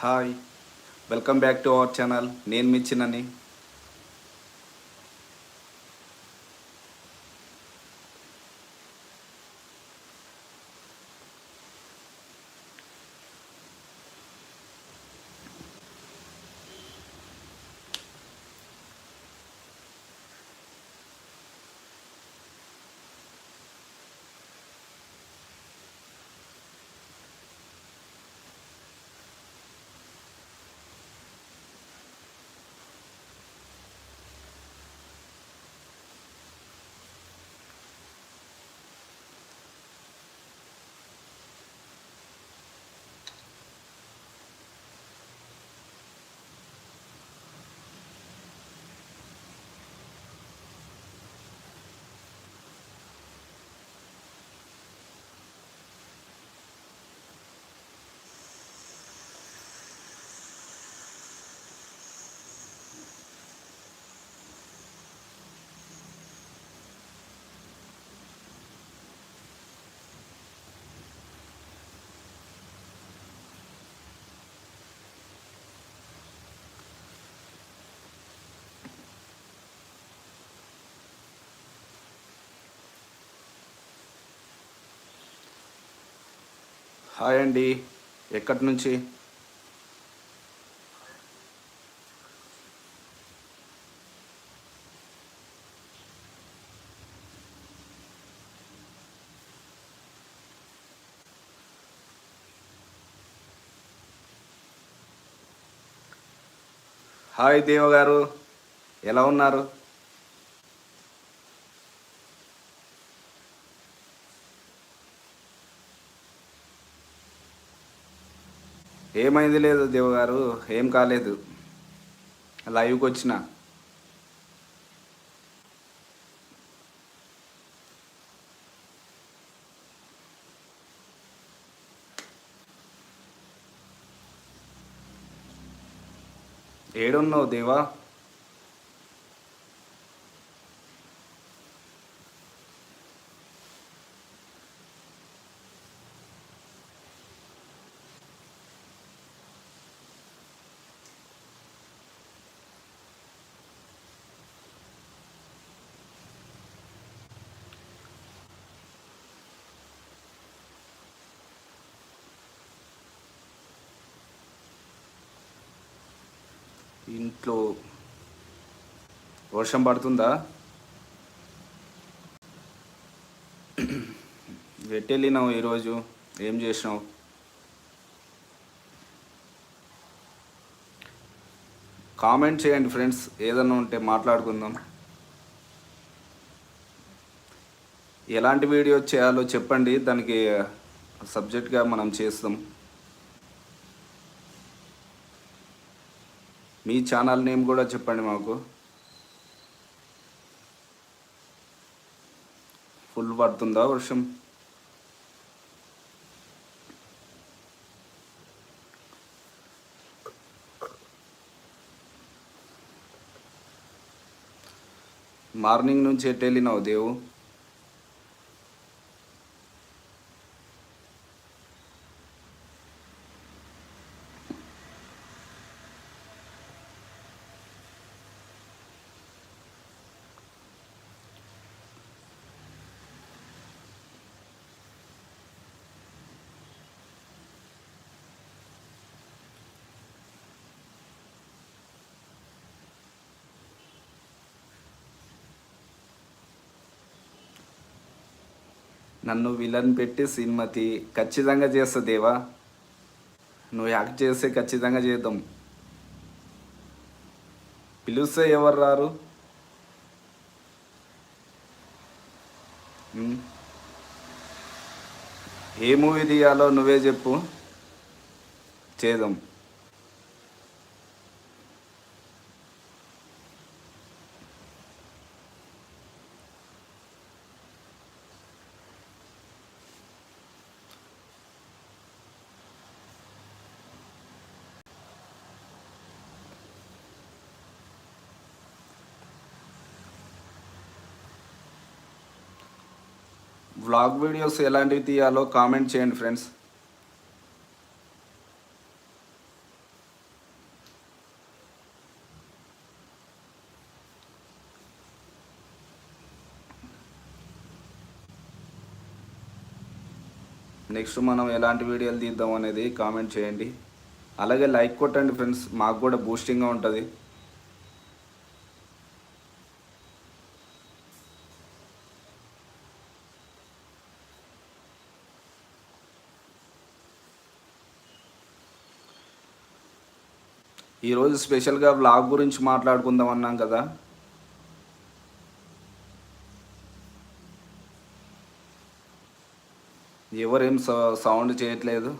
Hi. Welcome back to our channel. నేను మీ చిన్నని. Hi అండి. ఎక్కడి నుంచి? హాయ్ దేవ గారు ఎలా ఉన్నారు? ఏమైంది లేదు దేవ గారు ఏం కాలేదు. లైవ్కి వచ్చిన. ఏడున్నావు దేవా? ఇంట్లో వర్షం పడుతుందా? వెళ్ళినావు ఈరోజు? ఏం చేసినావు? కామెంట్ చేయండి ఫ్రెండ్స్ ఏదన్నా ఉంటే మాట్లాడుకుందాం. ఎలాంటి వీడియో చేయాలో చెప్పండి దానికి సబ్జెక్ట్గా మనం చేస్తాం. మీ ఛానల్ నేమ్ కూడా చెప్పండి మాకు. ఫుల్ పడుతుందా వర్షం? మార్నింగ్ నుంచి ఎటు దేవు? నన్ను విలన్ పెట్టి సినిమాతి ఖచ్చితంగా చేస్తా దేవా. నువ్వు యాక్ట్ చేస్తే ఖచ్చితంగా చేద్దాం. పిలుస్తే ఎవరు రారు? ఏ మూవీ తీయాలో నువ్వే చెప్పు. చేద్దాం. వ్లాగ్ వీడియోస్ ఎలాంటివి తీయాలో కామెంట్ చేయండి ఫ్రెండ్స్ నెక్స్ట్ మనం ఎలాంటి వీడియోలు తీద్దాం అనేది కామెంట్ చేయండి. అలాగే లైక్ కొట్టండి ఫ్రెండ్స్ మాకు కూడా బూస్టింగ్గా ఉంటుంది. ఈరోజు స్పెషల్గా వ్లాగ్ గురించి మాట్లాడుకుందాం అన్నాం కదా. ఎవరేం సౌ- సౌండ్ చేయట్లేదు.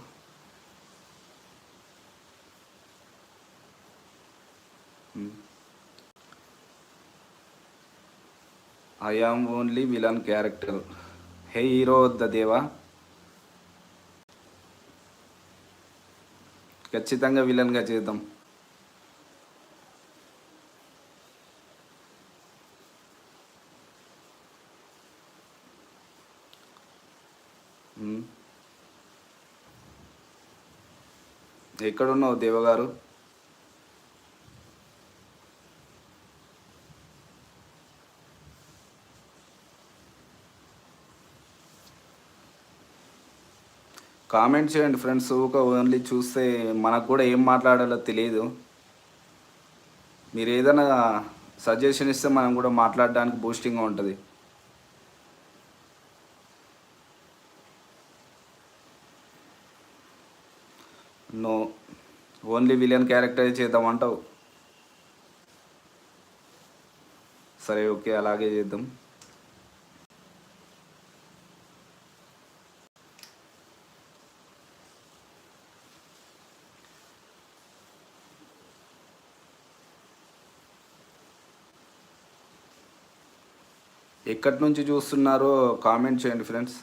I am only villain character hey hero వద్ద దేవా ఖచ్చితంగా విలన్గా చేద్దాం. ఎక్కడున్నావు దేవగారు? కామెంట్ చేయండి ఫ్రెండ్స్ ఒక ఓన్లీ చూస్తే మనకు కూడా ఏం మాట్లాడాలో తెలియదు మీరు ఏదైనా సజెషన్ ఇస్తే మనం కూడా మాట్లాడడానికి బూస్టింగ్గా ఉంటుంది. ఓన్లీ విలియన్ క్యారెక్టర్ చేద్దామంటావు సరే ఓకే అలాగే చేద్దాం. ఎక్కడి నుంచి చూస్తున్నారో కామెంట్ చేయండి ఫ్రెండ్స్.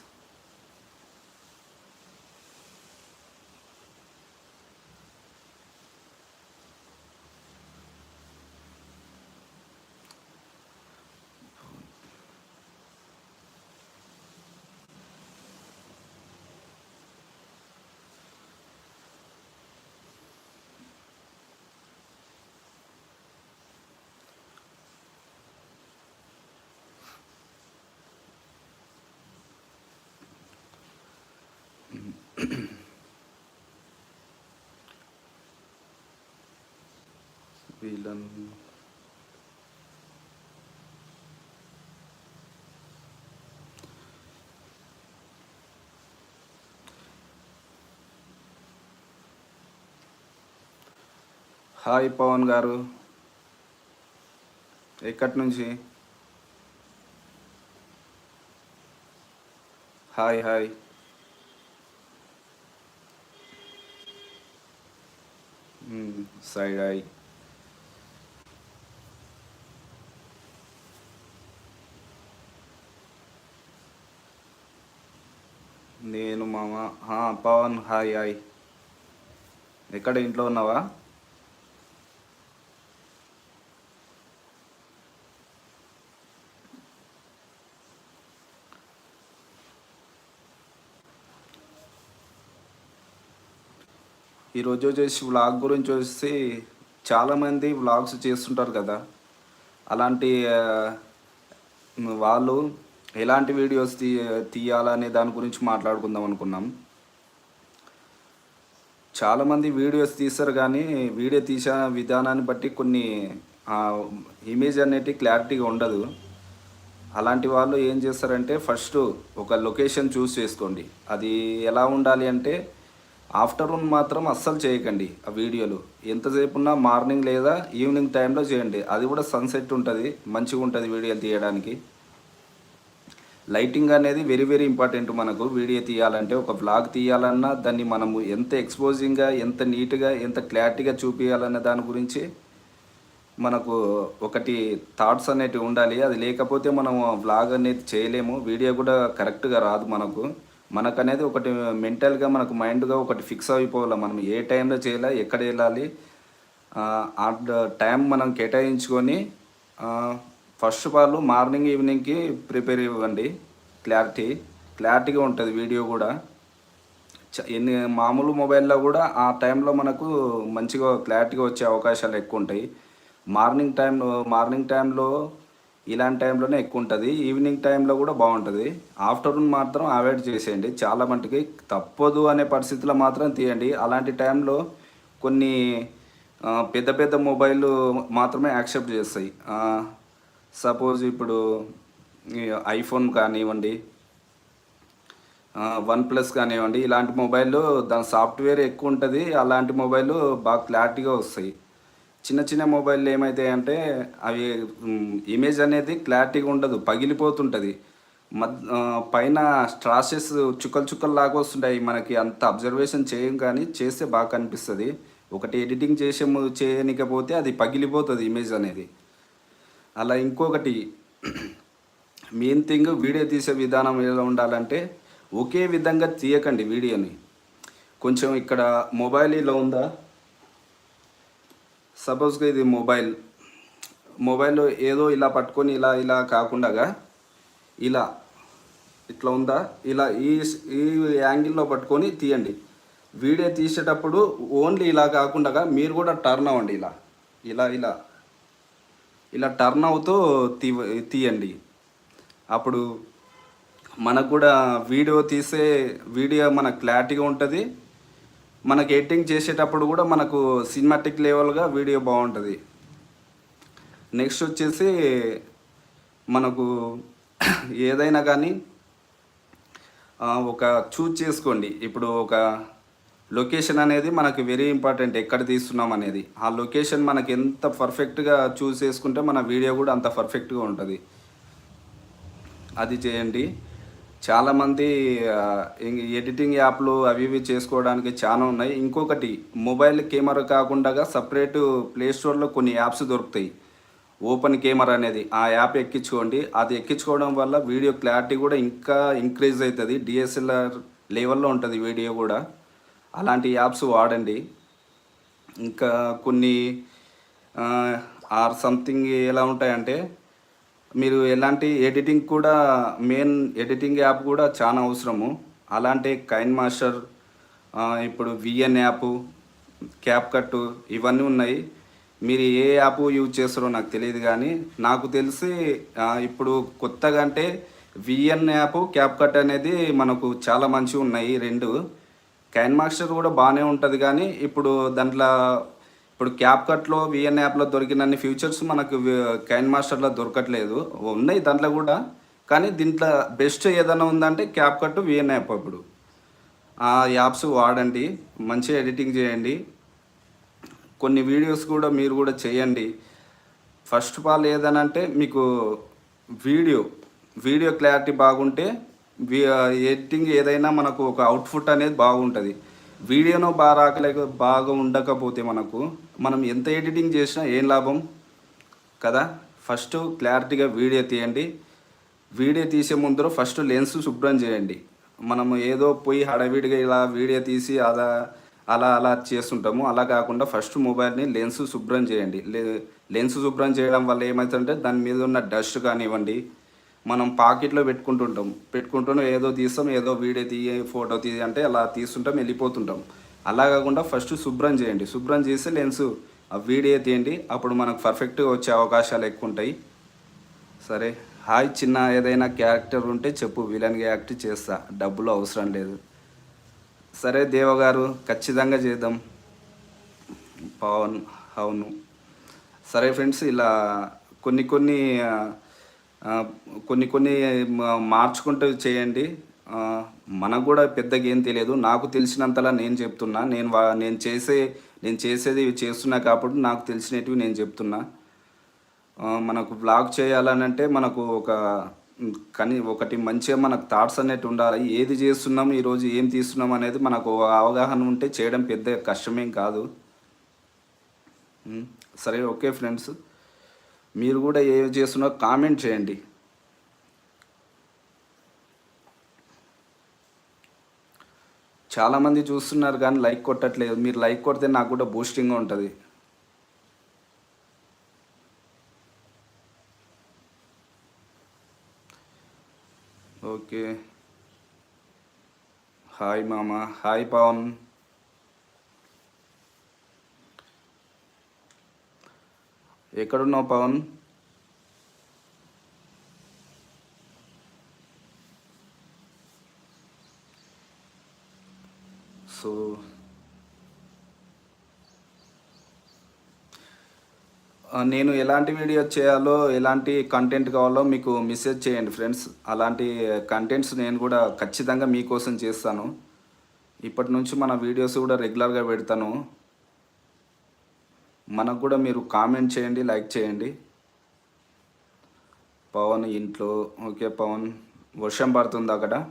వీళ్ళను హాయ్ పవన్ గారు ఎక్కడి నుంచి హాయ్ హాయ్ సైడ్ హాయ్ నేను మామ పవన్ హాయ్ హాయ్ ఎక్కడ ఇంట్లో ఉన్నావా? ఈరోజు వచ్చేసి వ్లాగ్ గురించి వచ్చి చాలామంది వ్లాగ్స్ చేస్తుంటారు కదా. అలాంటి వాళ్ళు ఎలాంటి వీడియోస్ తీ తీయాలనే దాని గురించి మాట్లాడుకుందాం అనుకున్నాం. చాలామంది వీడియోస్ తీస్తారు కానీ వీడియో తీసే విధానాన్ని బట్టి కొన్ని ఇమేజ్ అనేది క్లారిటీగా ఉండదు. అలాంటి వాళ్ళు ఏం చేస్తారంటే ఫస్ట్ ఒక లొకేషన్ చూస్ చేసుకోండి. అది ఎలా ఉండాలి అంటే ఆఫ్టర్నూన్ మాత్రం అస్సలు చేయకండి ఆ వీడియోలు. ఎంతసేపు ఉన్నా మార్నింగ్ లేదా ఈవినింగ్ టైంలో చేయండి. అది కూడా సన్సెట్ ఉంటుంది మంచిగా ఉంటుంది వీడియోలు తీయడానికి. లైటింగ్ అనేది వెరీ వెరీ ఇంపార్టెంట్ మనకు. వీడియో తీయాలంటే ఒక వ్లాగ్ తీయాలన్నా దాన్ని మనము ఎంత ఎక్స్పోజింగ్గా ఎంత నీట్గా ఎంత క్లారిటీగా చూపించాలన్న దాని గురించి మనకు ఒకటి థాట్స్ అనేటివి ఉండాలి. అది లేకపోతే మనం వ్లాగ్ అనేది చేయలేము. వీడియో కూడా కరెక్ట్గా రాదు మనకు. మనకు అనేది ఒకటి మెంటల్గా మనకు మైండ్గా ఒకటి ఫిక్స్ అయిపోవాలి. మనం ఏ టైంలో చేయాలి ఎక్కడ వెళ్ళాలి ఆ, టైం మనం కేటాయించుకొని ఫస్ట్ ఆఫ్ ఆల్ మార్నింగ్ ఈవినింగ్కి ప్రిపేర్ ఇవ్వండి క్లారిటీ క్లారిటీగా ఉంటుంది వీడియో కూడా. చ- ఎన్ని మామూలు మొబైల్లో కూడా ఆ టైంలో మనకు మంచిగా క్లారిటీగా వచ్చే అవకాశాలు ఎక్కువ ఉంటాయి. మార్నింగ్ టైంలో మార్నింగ్ టైంలో ఇలాంటి టైంలోనే ఎక్కువ ఉంటుంది ఈవినింగ్ టైంలో కూడా బాగుంటుంది ఆఫ్టర్నూన్ మాత్రం అవాయిడ్ చేసేయండి. చాలా మటుకి తప్పదు అనే పరిస్థితిలో మాత్రం తీయండి. అలాంటి టైంలో కొన్ని పెద్ద పెద్ద మొబైల్ మాత్రమే యాక్సెప్ట్ చేస్తాయి. సపోజ్ ఇప్పుడు ఐఫోన్ కానివ్వండి వన్ ప్లస్ కానివ్వండి ఇలాంటి మొబైల్ దాని సాఫ్ట్వేర్ ఎక్కువ ఉంటుంది అలాంటి మొబైల్ బాగా క్లారిటీగా వస్తాయి. చిన్న చిన్న మొబైల్ ఏమైతాయంటే అవి ఇమేజ్ అనేది క్లారిటీగా ఉండదు పగిలిపోతుంటుంది. మద్ పైన స్ట్రాసెస్ చుక్కలు చుక్కలు లాగా వస్తుంటాయి. మనకి అంత అబ్జర్వేషన్ చేయం కానీ చేస్తే బాగా కనిపిస్తుంది. ఒకటి ఎడిటింగ్ చేసే ము- చేయనికపోతే అది పగిలిపోతుంది ఇమేజ్ అనేది. అలా ఇంకొకటి మెయిన్ థింగ్ వీడియో తీసే విధానం ఎలా ఉండాలంటే ఒకే విధంగా తీయకండి వీడియోని కొంచెం ఇక్కడ మొబైల్ ఇలా ఉందా? సపోజ్గా ఇది మొబైల్. మొబైల్ ఏదో ఇలా పట్టుకొని ఇలా ఇలా కాకుండా ఇలా ఇట్లా ఉందా? ఇలా ఈ ఈ యాంగిల్లో పట్టుకొని తీయండి. వీడియో తీసేటప్పుడు ఓన్లీ ఇలా కాకుండా మీరు కూడా టర్న్ అవ్వండి ఇలా. ఇలా ఇలా. ఇలా టర్న్ అవుతూ తీ తీయండి. అప్పుడు మనకు కూడా వీడియో తీసే వీడియో మన క్లారిటీగా ఉంటుంది. మనకు ఎడిటింగ్ చేసేటప్పుడు కూడా మనకు సినిమాటిక్ లెవెల్గా వీడియో బాగుంటుంది. నెక్స్ట్ వచ్చేసి మనకు ఏదైనా కానీ ఒక చూజ్ చేసుకోండి. ఇప్పుడు ఒక లొకేషన్ అనేది మనకు వెరీ ఇంపార్టెంట్ ఎక్కడ తీస్తున్నాం అనేది. ఆ లొకేషన్ మనకి ఎంత పర్ఫెక్ట్గా చూస్ చేసుకుంటే మన వీడియో కూడా అంత పర్ఫెక్ట్గా ఉంటుంది. అది చేయండి. చాలామంది ఎడిటింగ్ యాప్లు అవి ఇవి చేసుకోవడానికి చాలా ఉన్నాయి. ఇంకొకటి మొబైల్ కెమెరా కాకుండా సపరేట్ ప్లే స్టోర్లో కొన్ని యాప్స్ దొరుకుతాయి. ఓపెన్ కెమెరా అనేది ఆ యాప్ ఎక్కించుకోండి. అది ఎక్కించుకోవడం వల్ల వీడియో క్లారిటీ కూడా ఇంకా ఇంక్రీజ్ అవుతుంది. డిఎస్ఎల్ఆర్ లెవెల్లో ఉంటుంది వీడియో కూడా. అలాంటి యాప్స్ వాడండి. ఇంకా కొన్ని ఆర్ సంథింగ్ ఎలా ఉంటాయంటే మీరు ఎలాంటి ఎడిటింగ్ కూడా మెయిన్ ఎడిటింగ్ యాప్ కూడా చాలా అవసరము. అలాంటి కైన్ మాస్టర్ ఇప్పుడు విఎన్ యాప్ క్యాప్ కట్ ఇవన్నీ ఉన్నాయి. మీరు ఏ యాప్ యూజ్ చేస్తారో నాకు తెలియదు కానీ నాకు తెలిసి ఇప్పుడు కొత్తగా అంటే విఎన్ యాప్ క్యాప్ కట్ అనేది మనకు చాలా మంచిగా ఉన్నాయి రెండు. కైన్ మాస్టర్ కూడా బాగానే ఉంటుంది కానీ ఇప్పుడు దాంట్లో ఇప్పుడు క్యాప్ కట్లో విఎన్ యాప్లో దొరికినన్ని ఫ్యూచర్స్ మనకు కైన్ మాస్టర్లో దొరకట్లేదు. ఉన్నాయి దాంట్లో కూడా. కానీ దీంట్లో బెస్ట్ ఏదైనా ఉందంటే క్యాప్ కట్ విఎన్ యాప్ ఇప్పుడు. ఆ యాప్స్ వాడండి. మంచిగా ఎడిటింగ్ చేయండి. కొన్ని వీడియోస్ కూడా మీరు కూడా చేయండి. ఫస్ట్ ఆఫ్ ఆల్ ఏదనంటే మీకు వీడియో వీడియో క్లారిటీ బాగుంటే ఎడిటింగ్ ఏదైనా మనకు ఒక అవుట్పుట్ అనేది బాగుంటుంది. వీడియోను బాగా రాకలేక బాగా ఉండకపోతే మనకు మనం ఎంత ఎడిటింగ్ చేసినా ఏం లాభం? కదా? ఫస్ట్ క్లారిటీగా వీడియో తీయండి. వీడియో తీసే ముందర ఫస్ట్ లెన్స్ శుభ్రం చేయండి. మనం ఏదో పోయి హడావిడిగా ఇలా వీడియో తీసి అలా అలా అలా చేస్తుంటాము. అలా కాకుండా ఫస్ట్ మొబైల్ని లెన్స్ శుభ్రం చేయండి. లే- లెన్స్ శుభ్రం చేయడం వల్ల ఏమవుతుందంటే దాని మీద ఉన్న డస్ట్ కానివ్వండి మనం పాకెట్లో పెట్టుకుంటుంటాం. పెట్టుకుంటూనే ఏదో తీస్తాం ఏదో వీడియో తీయ ఫోటో తీయ అంటే అలా తీస్తుంటాం వెళ్ళిపోతుంటాం. అలా కాకుండా ఫస్ట్ శుభ్రం చేయండి. శుభ్రం చేసి లెన్స్ ఆ వీడియో తీయండి. అప్పుడు మనకు పర్ఫెక్ట్గా వచ్చే అవకాశాలు ఎక్కువ ఉంటాయి. సరే. హాయ్ చిన్న ఏదైనా క్యారెక్టర్ ఉంటే చెప్పు. విలన్గా యాక్ట్ చేస్తా. డబ్బులు అవసరం లేదు. సరే దేవగారు ఖచ్చితంగా చేద్దాం. పవన్ అవును. సరే ఫ్రెండ్స్ ఇలా కొన్ని కొన్ని కొన్ని కొన్ని మార్చుకుంటూ చేయండి. మనకు కూడా పెద్దగా ఏం తెలియదు. నాకు తెలిసినంతలా నేను చెప్తున్నా. నేను వా- నేను చేసే నేను చేసేది చేస్తున్నా కాబట్టి నాకు తెలిసినవి నేను చెప్తున్నా. మనకు బ్లాగ్ చేయాలనంటే మనకు ఒక కానీ ఒకటి మంచిగా మనకు థాట్స్ అనేవి ఉండాలి. ఏది చేస్తున్నాం ఈరోజు ఏం తీస్తున్నాం అనేది మనకు అవగాహన ఉంటే చేయడం పెద్ద కష్టమేం కాదు. సరే ఓకే ఫ్రెండ్స్. మీరు కూడా ఏం చేస్తున్నారో కామెంట్ చేయండి. చాలామంది చూస్తున్నారు కానీ లైక్ కొట్టట్లేదు. మీరు లైక్ కొడితే నాకు కూడా బూస్టింగ్గా ఉంటుంది. ఓకే. హాయ్ మామ. హాయ్ పవన్. ఎక్కడున్నావు పవన్? సో నేను ఎలాంటి వీడియో చేయాలో ఎలాంటి కంటెంట్ కావాలో మీకు మెసేజ్ చేయండి ఫ్రెండ్స్ అలాంటి కంటెంట్స్ నేను కూడా ఖచ్చితంగా మీకోసం చేస్తాను. ఇప్పటి నుంచి మన వీడియోస్ కూడా రెగ్యులర్గా పెడతాను. మనకు కూడా మీరు కామెంట్ చేయండి లైక్ చేయండి. పవన్ ఇంట్లో ఓకే పవన్. వర్షం పడుతుంది అక్కడ.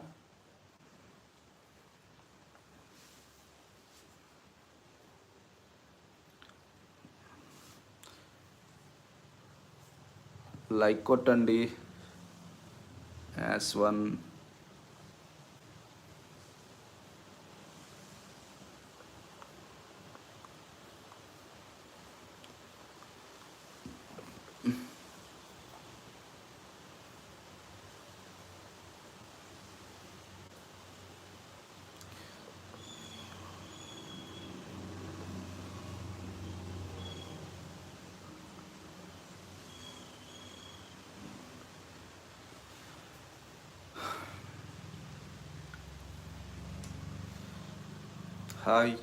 లైక్ కొట్టండి. As one. హాయ్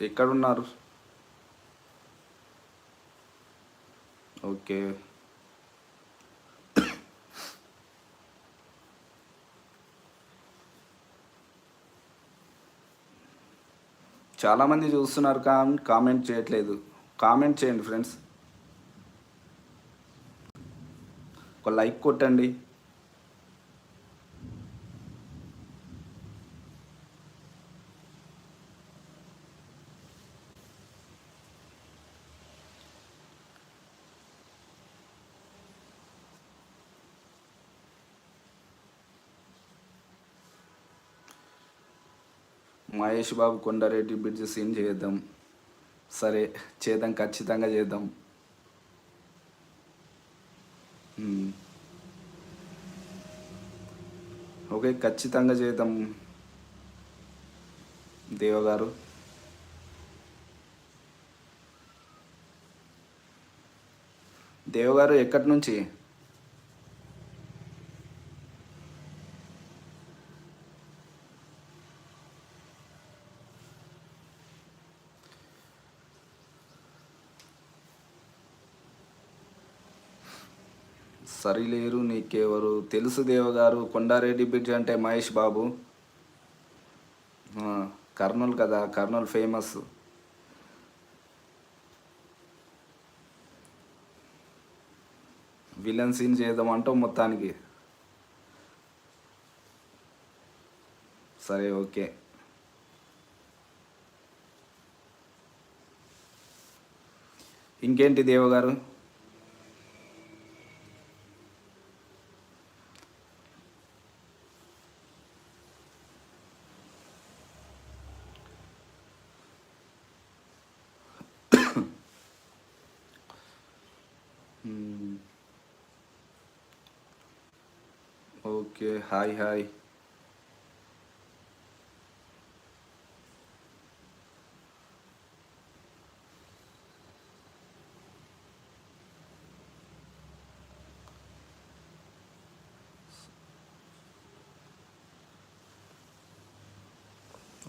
ఎక్కడున్నారు ఓకే చాలామంది చూస్తున్నారు కా కామెంట్ చేయట్లేదు. కామెంట్ చేయండి ఫ్రెండ్స్. ఒక లైక్ కొట్టండి. మహేష్ బాబు కొండారెడ్డి బ్రిడ్జ్ సీన్ చేద్దాం. సరే చేద్దాం ఖచ్చితంగా చేద్దాం. ఓకే ఖచ్చితంగా చేద్దాం దేవగారు గారు ఎక్కడి నుంచి? సరిలేరు నీకెవరు? తెలుసు దేవగారు కొండారెడ్డి బ్రిడ్జ్ అంటే మహేష్ బాబు. కర్నూలు కదా కర్నూలు ఫేమస్. విలన్ సీన్ చేద్దామంటావు మొత్తానికి. సరే ఓకే. ఇంకేంటి దేవగారు మ్మ్. ఓకే హాయ్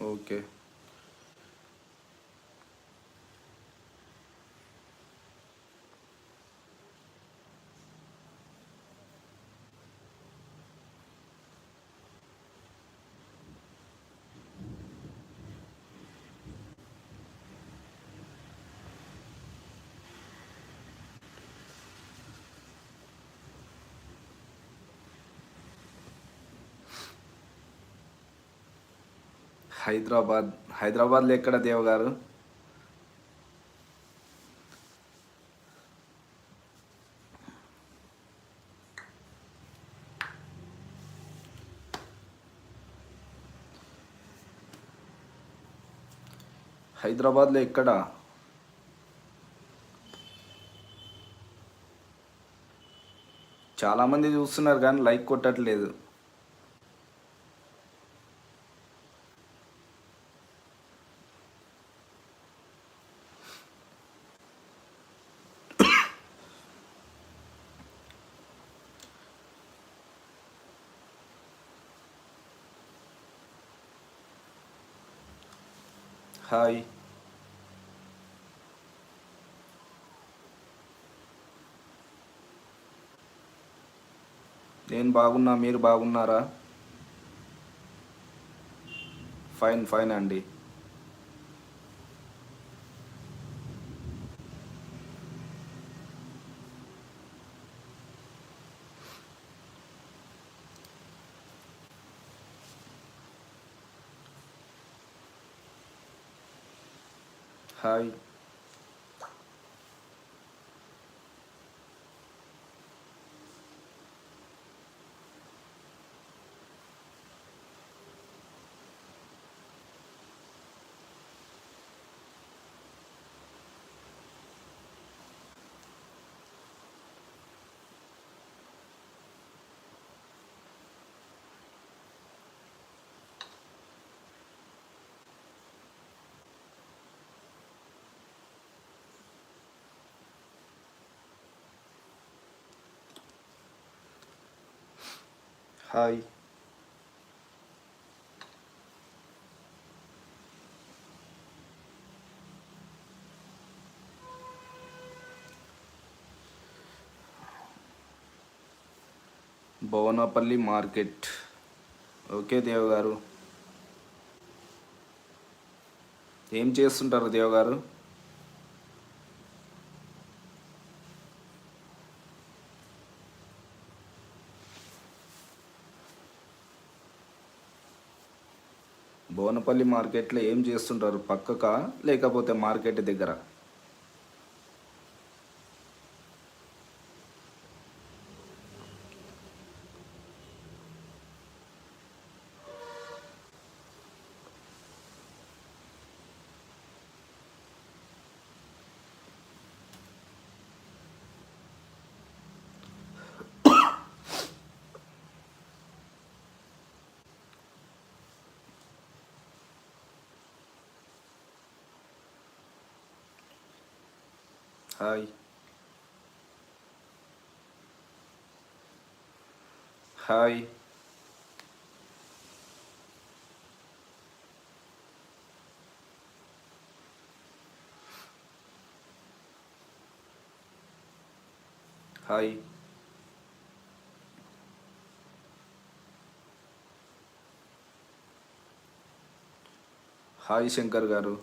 హాయ్ హైదరాబాద్ హైదరాబాద్లో ఎక్కడ దేవగారు? హైదరాబాద్లో ఎక్కడ? చాలామంది చూస్తున్నారు కానీ లైక్ కొట్టట్లేదు. హాయ్ నేను బాగున్నా మీరు బాగున్నారా? ఫైన్ ఫైన్ అండి hi hi Bhuvanapalli market. Okay Dev గారు ఏం చేస్తుంటారు దేవ్ గారు వనపల్లి మార్కెట్లో ఏం చేస్తుంటారు? పక్కక లేకపోతే మార్కెట్ దగ్గర? Hi hi hi hi Shankar గారు